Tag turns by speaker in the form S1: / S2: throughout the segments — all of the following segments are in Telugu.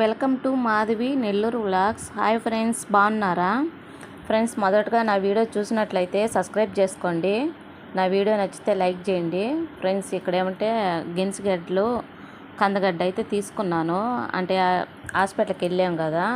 S1: Welcome to Madhavi Nellore vlogs. Hi friends బాగున్నారా? ఫ్రెండ్స్ మొదటగా నా వీడియో చూసినట్లయితే సబ్స్క్రైబ్ చేసుకోండి. నా వీడియో నచ్చితే లైక్ చేయండి. ఫ్రెండ్స్ ఇక్కడ ఏమంటే గింజగడ్డలు కందగడ్డ అయితే తీసుకున్నాను. అంటే హాస్పిటల్కి వెళ్ళాం కదా.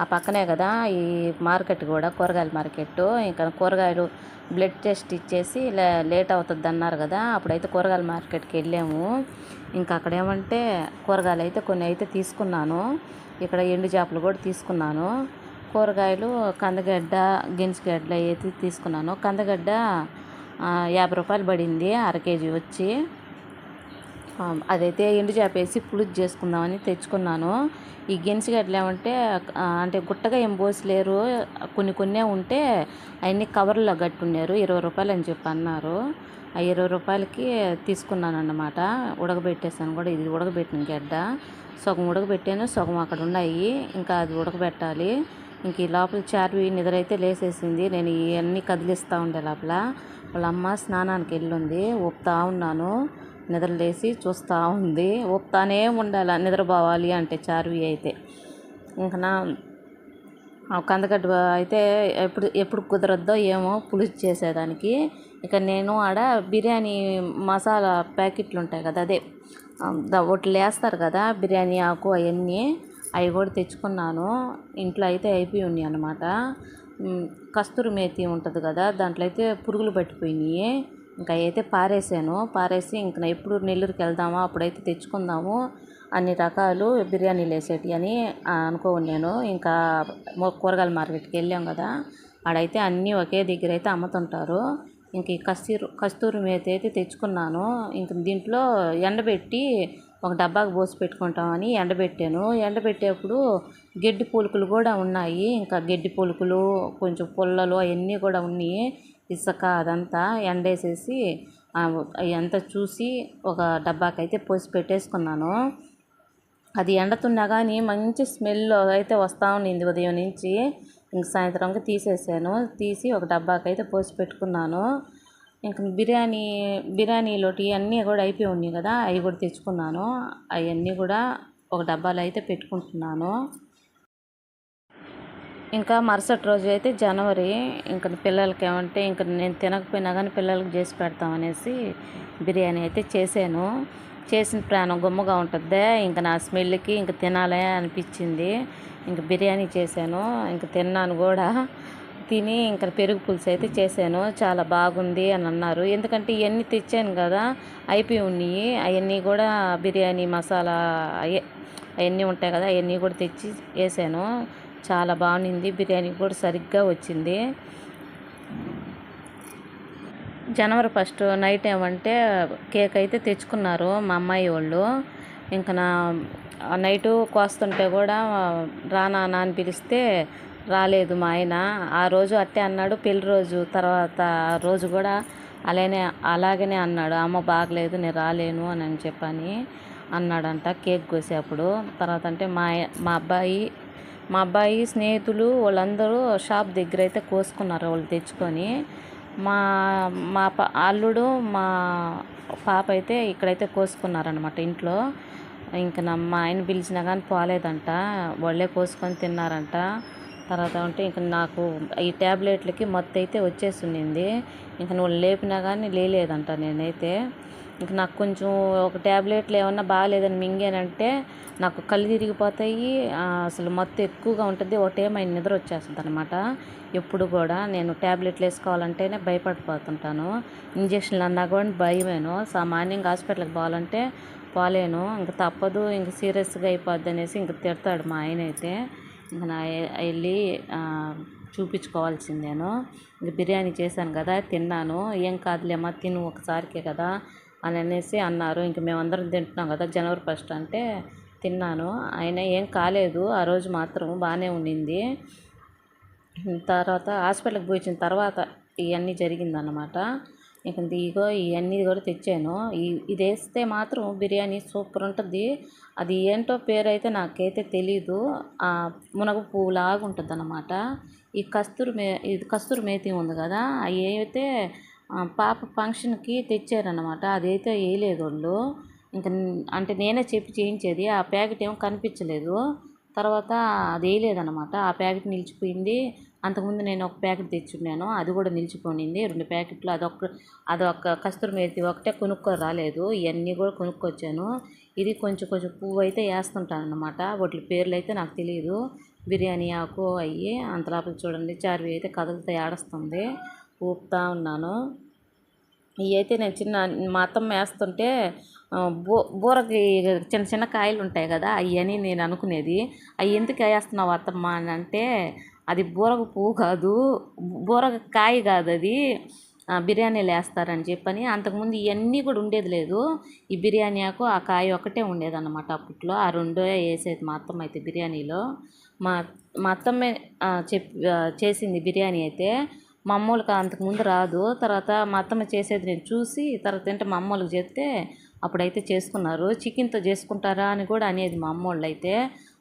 S1: ఆ పక్కనే కదా ఈ మార్కెట్ కూడా కూరగాయల మార్కెట్. ఇంకా కూరగాయలు బ్లడ్ టెస్ట్ ఇచ్చేసి లే లేట్ అవుతుంది అన్నారు కదా అప్పుడైతే కూరగాయల మార్కెట్కి వెళ్ళాము. ఇంకా అక్కడ ఏమంటే కూరగాయలు అయితే కొన్ని అయితే తీసుకున్నాను. ఇక్కడ ఎండు చేపలు కూడా తీసుకున్నాను. కూరగాయలు కందగడ్డ గిన్సిగడ్డలు అయితే తీసుకున్నాను. కందగడ్డ యాభై రూపాయలు పడింది అర కేజీ వచ్చి. అదైతే ఎండు చేప వేసి పులుసు చేసుకుందామని తెచ్చుకున్నాను. ఈ గెన్సిగడ్డలు ఏమంటే అంటే గుట్టగా ఏం పోసలేరు. కొన్ని కొన్నే ఉంటే అవన్నీ కవర్లో కట్టున్నారు. ఇరవై రూపాయలు అని చెప్పి అన్నారు. ఆ ఇరవై రూపాయలకి తీసుకున్నాను అన్నమాట ఉడకబెట్టేసాను కూడా. ఇది ఉడకబెట్టిన గడ్డ. సగం ఉడకబెట్టాను సగం అక్కడ ఉన్నాయి. ఇంకా అది ఉడకబెట్టాలి. ఇంక ఈ లోపల చార్వి నిద్ర అయితే లేసేసింది. నేను ఇవన్నీ కదిలిస్తూ ఉండే లోపల. వాళ్ళ అమ్మ స్నానానికి వెళ్ళింది. ఒప్పుతా ఉన్నాను. నిద్రలేసి చూస్తూ ఉంది. ఊపుతానే ఉండాలి? నిద్రపోవాలి అంటే చార్వి అయితే. ఇంకా నా ఆ కందగడ్డ అయితే ఎప్పుడు ఎప్పుడు కుదరద్దో ఏమో పులుసు చేసేదానికి. ఇక నేను ఆడ బిర్యానీ మసాలా ప్యాకెట్లు ఉంటాయి కదా అదే. ఒకటి వేస్తారు కదా బిర్యానీ ఆకు అవన్నీ. అవి కూడా తెచ్చుకున్నాను. ఇంట్లో అయితే అయిపోయి ఉన్నాయి అనమాట కస్తూరి మేతి ఉంటుంది కదా దాంట్లో అయితే పురుగులు పట్టిపోయినాయి. ఇంకా అయితే పారేసాను. పారేసి ఇంక ఎప్పుడు నెల్లూరుకి వెళ్దామా అప్పుడైతే తెచ్చుకుందాము అన్ని రకాలు బిర్యానీలు వేసేటి అని అనుకోను నేను. ఇంకా కూరగాయల మార్కెట్కి వెళ్ళాం కదా ఆడైతే అన్నీ ఒకే దగ్గర అయితే అమ్ముతుంటారు. ఇంక ఈ కస్తూరు కస్తూరి మేతి అయితే తెచ్చుకున్నాను. ఇంక దీంట్లో ఎండబెట్టి ఒక డబ్బాకి పోసి పెట్టుకుంటామని ఎండబెట్టాను. ఎండబెట్టేప్పుడు గడ్డి పులుకులు కూడా ఉన్నాయి. ఇంకా గడ్డి పులుకులు కొంచెం పుల్లలు అవన్నీ కూడా ఉన్నాయి. ఇసుక అదంతా ఎండేసేసి అంతా చూసి ఒక డబ్బాకైతే పోసి పెట్టేసుకున్నాను. అది ఎండతున్నా కానీ మంచి స్మెల్ అయితే వస్తూ ఉండింది ఉదయం నుంచి. ఇంక సాయంత్రంకి తీసేసాను. తీసి ఒక డబ్బాకైతే పోసి పెట్టుకున్నాను. ఇంక బిర్యానీ బిర్యానీలోటి అన్నీ కూడా అయిపోయి ఉన్నాయి కదా అవి కూడా తెచ్చుకున్నాను. అవన్నీ కూడా ఒక డబ్బాలో అయితే పెట్టుకుంటున్నాను. ఇంకా మరుసటి రోజు అయితే జనవరి ఇంకా పిల్లలకి ఏమంటే ఇంకా నేను తినకపోయినా కానీ పిల్లలకి చేసి పెడతామనేసి బిర్యానీ అయితే చేశాను. చేసిన ప్రాణం గుమ్మగా ఉంటుంది ఇంకా నా స్మెల్కి ఇంకా తినాలే అనిపించింది. ఇంకా బిర్యానీ చేశాను ఇంకా తిన్నాను కూడా. తిని ఇంకా పెరుగు పులుసు అయితే చేశాను. చాలా బాగుంది అని అన్నారు. ఎందుకంటే ఇవన్నీ తెచ్చాను కదా అయిపోయి ఉన్నాయి. అవన్నీ కూడా బిర్యానీ మసాలా అవన్నీ ఉంటాయి కదా అవన్నీ కూడా తెచ్చి వేసాను. చాలా బాగుంది. బిర్యానీ కూడా సరిగ్గా వచ్చింది. జనవరి ఫస్ట్ నైట్ ఏమంటే కేక్ అయితే తెచ్చుకున్నారు మా అమ్మాయి వాళ్ళు. ఇంకా నా నైటు కోస్తుంటే కూడా రా నాన్న అని పిలిస్తే రాలేదు మా ఆయన. ఆ రోజు అట్టే అన్నాడు పెళ్ళి రోజు తర్వాత ఆ రోజు కూడా అలానే అలాగనే అన్నాడు. అమ్మ బాగలేదు నేను రాలేను అని అని చెప్పని అన్నాడంట కేక్ కోసేప్పుడు తర్వాత అంటే మా మా అబ్బాయి మా అబ్బాయి స్నేహితులు వాళ్ళందరూ షాప్ దగ్గర అయితే కోసుకున్నారు వాళ్ళు తెచ్చుకొని. మా మా అల్లుడు మా పాప అయితే ఇక్కడైతే కోసుకున్నారనమాట ఇంట్లో. ఇంక నా మా ఆయన పిలిచినా కానీ పోలేదంట. వాళ్ళే కోసుకొని తిన్నారంట. తర్వాత ఉంటే ఇంక నాకు ఈ ట్యాబ్లెట్లకి మత్తు అయితే వచ్చేసి ఇంకా ఇంక నువ్వు లేపినా కానీ లేలేదంట నేనైతే. ఇంక నాకు కొంచెం ఒక ట్యాబ్లెట్లు ఏమన్నా బాగాలేదని మింగానంటే నాకు కళ్ళు తిరిగిపోతాయి అసలు మత్తు ఎక్కువగా ఉంటుంది. ఒకటేమైనా నిద్ర వచ్చేస్తుంది అనమాట ఎప్పుడు కూడా నేను ట్యాబ్లెట్లు వేసుకోవాలంటేనే భయపడిపోతుంటాను. ఇంజక్షన్లు అన్నా కూడా భయమేను. సామాన్యంగా హాస్పిటల్కి పోవాలంటే పోలేను. ఇంక తప్పదు ఇంక సీరియస్గా అయిపోద్ది అనేసి ఇంక తిడతాడు మా ఆయన అయితే ఇంక వెళ్ళి చూపించుకోవాల్సిందేను. ఇంక బిర్యానీ చేశాను కదా తిన్నాను. ఏం కాదులేమ్మా తిను ఒకసారికే కదా అని అనేసి అన్నారు. ఇంక మేమందరం తింటున్నాం కదా జనవరి ఫస్ట్ అంటే తిన్నాను. ఆయన ఏం కాలేదు ఆ రోజు మాత్రం బాగానే ఉండింది. తర్వాత హాస్పిటల్కి పోయించిన తర్వాత ఇవన్నీ జరిగిందన్నమాట. ఇక ఇగో ఇవన్నీ కూడా తెచ్చాను. ఇది వేస్తే మాత్రం బిర్యానీ సూపర్ ఉంటుంది. అది ఏంటో పేరు అయితే నాకైతే తెలీదు. మునగ పువ్వు ఉంటుంది అన్నమాట ఈ కస్తూరి మే ఇది కస్తూరి మేతి ఉంది కదా అవి అయితే పాప ఫంక్షన్కి తెచ్చారనమాట అదైతే వేయలేదు వాళ్ళు. ఇంకా అంటే నేనే చెప్పి చేయించేది. ఆ ప్యాకెట్ ఏమో కనిపించలేదు. తర్వాత అది వేయలేదన్నమాట. ఆ ప్యాకెట్ నిలిచిపోయింది. అంతకుముందు నేను ఒక ప్యాకెట్ తెచ్చున్నాను అది కూడా నిలిచిపోయింది రెండు ప్యాకెట్లు అదొక అదొక కస్తూరి మేతి ఒకటే కొనుక్కొని రాలేదు. ఇవన్నీ కూడా కొనుక్కొచ్చాను. ఇది కొంచెం కొంచెం పువ్వు అయితే వేస్తుంటాను అనమాట వాటి పేర్లు అయితే నాకు తెలియదు బిర్యానీ ఆకు అయ్యి అంత లోపల చూడండి చార్వి అయితే కదులుతా ఏడుస్తుంది ఊపుతా ఉన్నాను. ఇవి అయితే నేను చిన్న మా అత్తమ్మ వేస్తుంటే బూ బూరకి చిన్న చిన్న కాయలు ఉంటాయి కదా అవి అని నేను అనుకునేది. అవి ఎందుకు వేస్తున్నావు అత్తమ్మ అని అంటే అది బూరగ పువ్వు కాదు బూరగ కాయ కాదు అది. బిర్యానీలు వేస్తారని చెప్పని అంతకుముందు ఇవన్నీ కూడా ఉండేది లేదు. ఈ బిర్యానీ ఆకు ఆ కాయ ఒకటే ఉండేదన్నమాట అప్పట్లో. ఆ రెండో వేసేది మా అత్తమ్మ అయితే బిర్యానీలో. మా మా అత్తమ్మే చెప్ చేసింది బిర్యానీ అయితే. మా అమ్మోళ్ళకి అంతకు ముందు రాదు. తర్వాత మా అత్తమ్మ చేసేది నేను చూసి తర్వాత ఏంటంటే మా అమ్మోళ్ళకి చెప్తే అప్పుడైతే చేసుకున్నారు. చికెన్తో చేసుకుంటారా అని కూడా అనేది మా అమ్మోళ్ళు అయితే.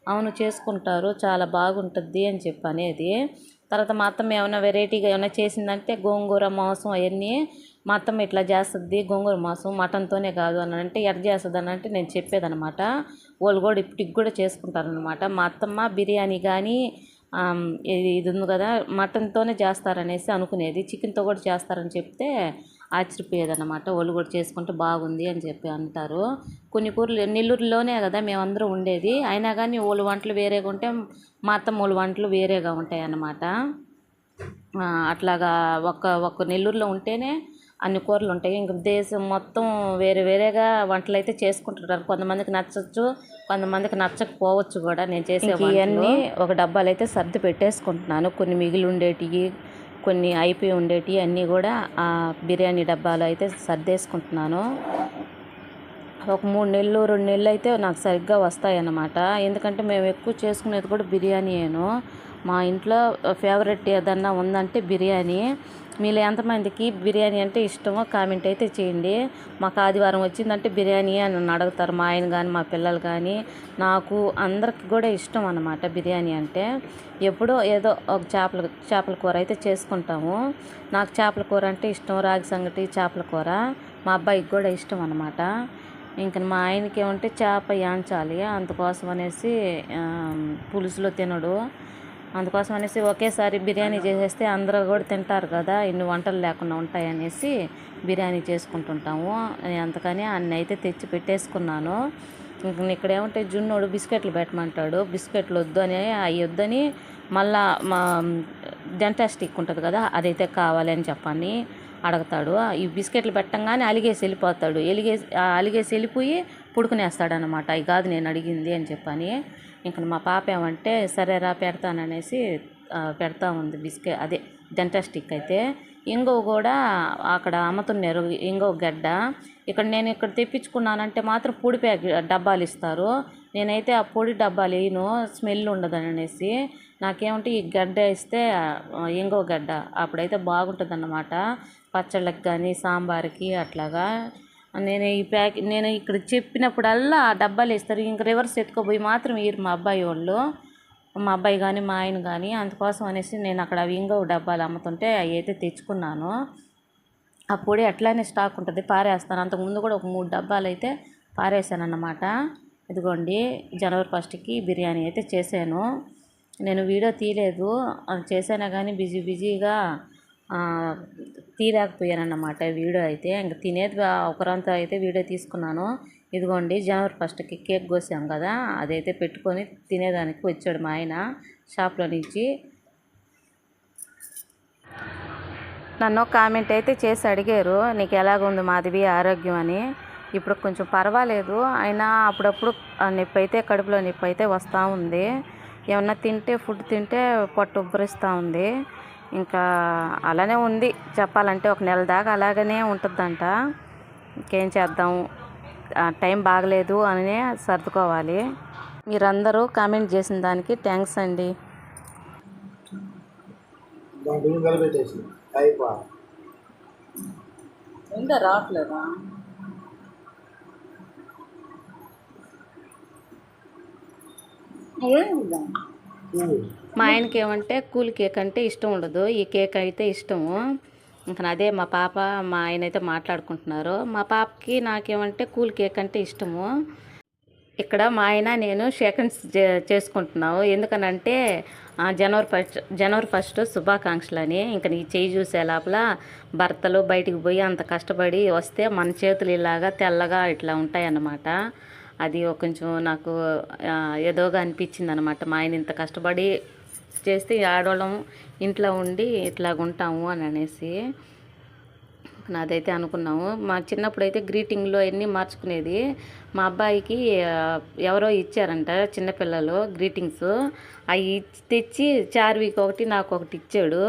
S1: అవును చేసుకుంటారు చాలా బాగుంటుంది అని చెప్పి అనేది. తర్వాత మా అత్తమ్మ ఏమైనా వెరైటీగా ఏమైనా చేసిందంటే గోంగూర మాంసం అవన్నీ మా అత్తమ్మ ఇట్లా చేస్తుంది గోంగూర మాంసం మటన్తోనే కాదు అని అంటే ఎట్ చేస్తుంది అని అంటే నేను చెప్పేదనమాట వాళ్ళు కూడా ఇప్పటికి కూడా చేసుకుంటారనమాట మా అత్తమ్మ బిర్యానీ కానీ ఇది ఇది ఉంది కదా మటన్తోనే చేస్తారనేసి అనుకునేది. చికెన్తో కూడా చేస్తారని చెప్తే ఆశ్చర్యపోయేదన్నమాట. వాళ్ళు కూడా చేసుకుంటే బాగుంది అని చెప్పి అంటారు. కొన్ని కూరలు నెల్లూరులోనే కదా మేమందరం ఉండేది. అయినా కానీ వాళ్ళ వంటలు వేరేగా ఉంటే మా అత్తమ్మ వాళ్ళ వంటలు వేరేగా ఉంటాయి అన్నమాట అట్లాగా ఒక్క ఒక్క నెల్లూరులో ఉంటేనే అన్ని కూరలు ఉంటాయి. ఇంక దేశం మొత్తం వేరే వేరేగా వంటలు అయితే చేసుకుంటుంటారు. కొంతమందికి నచ్చచ్చు కొంతమందికి నచ్చకపోవచ్చు కూడా. నేను చేసే ఇవన్నీ ఒక డబ్బాలు అయితే సర్ది పెట్టేసుకుంటున్నాను. కొన్ని మిగిలి ఉండేటివి కొన్ని అయిపోయి ఉండేటివి అన్నీ కూడా ఆ బిర్యానీ డబ్బాలో అయితే సర్దేసుకుంటున్నాను. ఒక మూడు నెలలు రెండు నెలలు అయితే నాకు సరిగ్గా వస్తాయి అన్నమాట ఎందుకంటే మేము ఎక్కువ చేసుకునేది కూడా బిర్యానీయేను. మా ఇంట్లో ఫేవరెట్ ఏదన్నా ఉందంటే బిర్యానీ. మీలో ఎంతమందికి బిర్యానీ అంటే ఇష్టమో కామెంట్ అయితే చేయండి. మాకు ఆదివారం వచ్చిందంటే బిర్యానీ అని నన్ను అడుగుతారు. మా ఆయన కానీ మా పిల్లలు కానీ నాకు అందరికి కూడా ఇష్టం అన్నమాట బిర్యానీ అంటే. ఎప్పుడో ఏదో ఒక చేపల చేపల కూర అయితే చేసుకుంటాము. నాకు చేపల కూర అంటే ఇష్టం. రాగి సంగటి చేపల కూర మా అబ్బాయికి కూడా ఇష్టం అన్నమాట. ఇంకా మా ఆయనకి ఏమంటే చేప యాంచాలి. అందుకోసం అనేసి పులుసులో తినడు. అందుకోసం అనేసి ఒకేసారి బిర్యానీ చేసేస్తే అందరూ కూడా తింటారు కదా ఇన్ని వంటలు లేకుండా ఉంటాయి అనేసి బిర్యానీ చేసుకుంటుంటాము. అందుకని అన్ని అయితే తెచ్చి పెట్టేసుకున్నాను. ఇక్కడ ఏమంటే జున్నోడు బిస్కెట్లు పెట్టమంటాడు. బిస్కెట్లు వద్దు అని అవి వద్దని మళ్ళా మా డెంటాస్టిక్ ఉంటుంది కదా అదైతే కావాలి అని చెప్పని అడుగుతాడు. ఈ బిస్కెట్లు పెట్టంగానే అలిగేసి వెళ్ళిపోతాడు. ఎలిగేసి అలిగేసి వెళ్ళిపోయి పుడుకునేస్తాడనమాట ఈ ఇది కాదు నేను అడిగింది అని చెప్పని ఇంకా మా పాప ఏమంటే సరేరా పెడతాననేసి పెడతా ఉంది బిస్కెట్ అదే డెంటాస్టిక్ అయితే. ఇంగో కూడా అక్కడ అమ్ముతున్నారు ఇంగో గడ్డ. ఇక్కడ నేను ఇక్కడ తెప్పించుకున్నానంటే మాత్రం పొడి ప్యాక్ డబ్బాలు ఇస్తారు. నేనైతే ఆ పొడి డబ్బాలు వేయను స్మెల్ ఉండదని అనేసి నాకేమంటే ఈ గడ్డ ఇస్తే ఆ, ఇంగో గడ్డ. అప్పుడైతే బాగుంటుంది అన్నమాట పచ్చళ్ళకి కానీ సాంబార్కి అట్లాగా. నేను ఈ ప్యాక్ నేను ఇక్కడ చెప్పినప్పుడల్లా ఆ డబ్బాలు ఇస్తారు ఇంక రివర్స్ ఎత్తుకోపోయి మాత్రం ఇయ్యరు మా అబ్బాయి వాళ్ళు మా అబ్బాయి కానీ మా ఆయన కానీ అందుకోసం అనేసి నేను అక్కడ అవి ఇంగో డబ్బాలు అమ్ముతుంటే అవి అయితే తెచ్చుకున్నాను. ఆ పొడి అట్లానే స్టాక్ ఉంటుంది పారేస్తాను. అంతకుముందు కూడా ఒక మూడు డబ్బాలు అయితే పారేసాను అన్నమాట ఇదిగోండి జనవరి ఫస్ట్కి బిర్యానీ అయితే చేశాను. నేను వీడియో తీయలేదు. అది చేశాను కానీ బిజీ బిజీగా ఆ, అన్నమాట వీడియో అయితే. ఇంక తినేది ఒకరంతా అయితే వీడియో తీసుకున్నాను. ఇదిగోండి జనవరి ఫస్ట్కి కేక్ కోసాం కదా అదైతే పెట్టుకొని తినేదానికి వచ్చాడు మా ఆయన షాప్లో నుంచి. నన్ను కామెంట్ అయితే చేసి అడిగారు నీకు ఎలాగుంది మాధవి ఆరోగ్యం అని? ఇప్పుడు కొంచెం పర్వాలేదు అయినా అప్పుడప్పుడు ఆ నొప్పి అయితే కడుపులో నొప్పి అయితే వస్తూ ఉంది. ఏమన్నా తింటే ఫుడ్ తింటే పొట్ట ఉబ్బరిస్తూ ఉంది. ఇంకా అలానే ఉంది. చెప్పాలంటే ఒక నెల దాకా అలాగనే ఉంటుందంట. ఇంకేం చేద్దాం? టైం బాగలేదు అని సర్దుకోవాలి. మీరందరూ కామెంట్ చేసిన దానికి థ్యాంక్స్ అండి. ఇంకా రావట్లేదా? మా ఆయనకి ఏమంటే కూల్ కేక్ అంటే ఇష్టం ఉండదు. ఈ కేక్ అయితే ఇష్టము. ఇంకా అదే మా పాప మా ఆయన అయితే మాట్లాడుకుంటున్నారు. మా పాపకి నాకేమంటే కూల్ కేక్ అంటే ఇష్టము. ఇక్కడ మా ఆయన నేను సెకండ్స్ చేసుకుంటున్నాము ఎందుకనంటే జనవరి ఫస్ట్ జనవరి ఫస్ట్ శుభాకాంక్షలు అని ఇంకా నీ చేయి చూసే లోపల భర్తలు బయటికి పోయి అంత కష్టపడి వస్తే మన చేతులు ఇలాగా తెల్లగా ఇట్లా ఉంటాయన్నమాట. అది కొంచెం నాకు ఏదోగా అనిపించింది అనమాట మా ఆయన ఇంత కష్టపడి చేస్తే ఆడవాళ్ళం ఇంట్లో ఉండి ఇట్లాగ ఉంటాము అని అనేసి నాదైతే అనుకున్నాము. మా చిన్నప్పుడు అయితే గ్రీటింగ్లో అన్నీ మార్చుకునేది మా అబ్బాయికి ఎవరో ఇచ్చారంట చిన్నపిల్లలు గ్రీటింగ్స్. అవి తెచ్చి చార్వికి ఒకటి నాకు ఒకటి ఇచ్చాడు.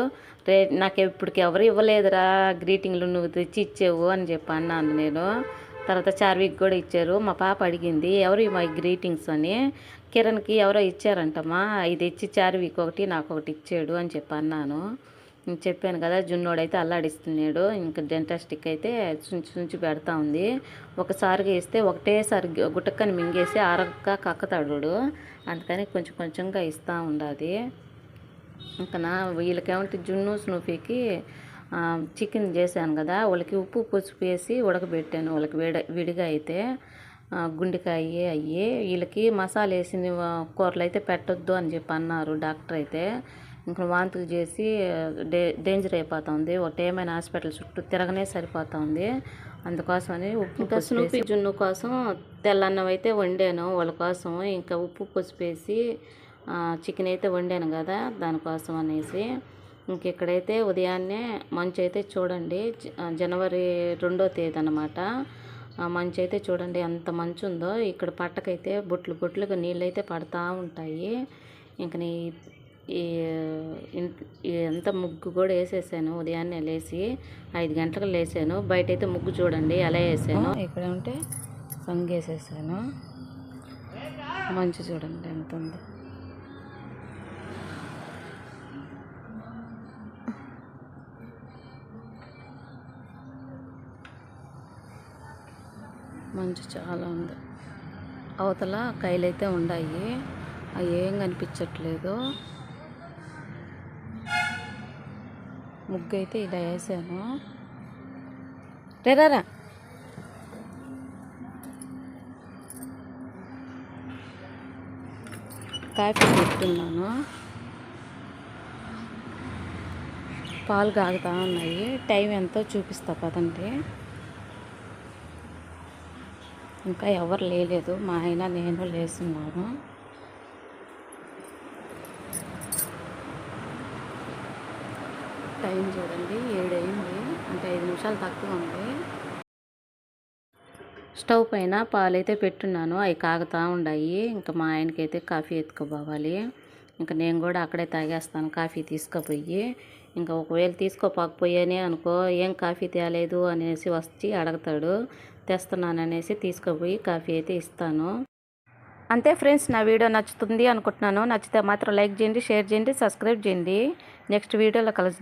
S1: రే నాకు ఇప్పటికి ఎవరు ఇవ్వలేదురా గ్రీటింగ్లు నువ్వు తెచ్చి ఇచ్చావు అని చెప్పి అన్నాను నేను. తర్వాత చార్విక్ కూడా ఇచ్చారు. మా పాప అడిగింది ఎవరు మా గ్రీటింగ్స్ అని? కిరణ్కి ఎవరో ఇచ్చారంటమ్మా ఇది ఇచ్చి చార్విక్ ఒకటి నాకు ఒకటి ఇచ్చాడు అని చెప్పి అన్నాను. చెప్పాను కదా జున్నోడైతే అల్లాడిస్తున్నాడు ఇంకా డెంటాస్టిక్ అయితే చుంచి చుంచి పెడతా ఉంది. ఒకసారిగా ఇస్తే ఒకటేసారి గుటక్కని మింగేసి ఆరక్క కక్కతాడు అందుకని కొంచెం కొంచెంగా ఇస్తూ ఉండాలి ఇంకా నా వీళ్ళకేమంటే జున్ను స్నూఫీకి చికెన్ చేశాను కదా వాళ్ళకి ఉప్పు పసుపు వేసి ఉడకబెట్టాను వాళ్ళకి విడ విడిగా అయితే. గుండెకాయ అయ్యి వీళ్ళకి మసాలా వేసిన కూరలు అయితే పెట్టొద్దు అని చెప్పి అన్నారు డాక్టర్ అయితే. ఇంకా వాంతులు చేసి డే డేంజర్ అయిపోతుంది. ఒకటి ఏమైనా హాస్పిటల్ చుట్టూ తిరగనే సరిపోతుంది. అందుకోసమని ఉప్పు స్నూపీ జున్ను కోసం తెల్లన్నం అయితే వండాను వాళ్ళ కోసం. ఇంకా ఉప్పు పసుపు వేసి ఆ, చికెన్ అయితే వండాను కదా దానికోసం అనేసి. ఇంక ఇక్కడైతే ఉదయాన్నే మంచు అయితే చూడండి. జనవరి రెండో తేదీ అనమాట మంచు అయితే చూడండి ఎంత మంచు ఉందో. ఇక్కడ పట్టకైతే బొట్లు బొట్లుగా నీళ్ళు అయితే పడతా ఉంటాయి. ఇంక నీ ఈ ముగ్గు కూడా వేసేసాను. ఉదయాన్నే లేచి ఐదు గంటలకు లేసాను. బయట అయితే ముగ్గు చూడండి ఎలా వేసాను. ఇక్కడ ఉంటే సంగేసేసాను. మంచు చూడండి ఎంత ఉందో. మంచు చాలా ఉంది. అవతల కైలైతే ఉన్నాయి అవి ఏం కనిపించట్లేదు. ముగ్గు అయితే ఇలా వేసాను రేరారా కాఫీ పెట్టున్నాను పాలు కాగుతా ఉన్నాయి. టైం ఎంతో చూపిస్తా పదండి. ఇంకా ఎవరు లేలేదు. మా ఆయన నేను లేస్తున్నాను టైం చూడండి. ఏడైంది. ఇంకా ఐదు నిమిషాలు తక్కువ ఉంది. స్టవ్ పైన పాలైతే పెట్టున్నాను. అవి కాగుతూ ఉన్నాయి ఇంకా మా ఆయనకైతే కాఫీ ఎత్తుకోపోవాలి. ఇంకా నేను కూడా అక్కడే తాగేస్తాను. కాఫీ తీసుకుపోయి. ఇంకా ఒకవేళ తీసుకోపోకపోయానే అనుకో ఏం కాఫీ తేలేదు? అనేసి వచ్చి అడుగుతాడు. తెస్తున్నాను అనేసి తీసుకుపోయి కాఫీ అయితే ఇస్తాను. అంతే ఫ్రెండ్స్ నా వీడియో నచ్చుతుంది అనుకుంటున్నాను. నచ్చితే మాత్రం లైక్ చేయండి షేర్ చేయండి సబ్స్క్రైబ్ చేయండి. నెక్స్ట్ వీడియోలో కలుసు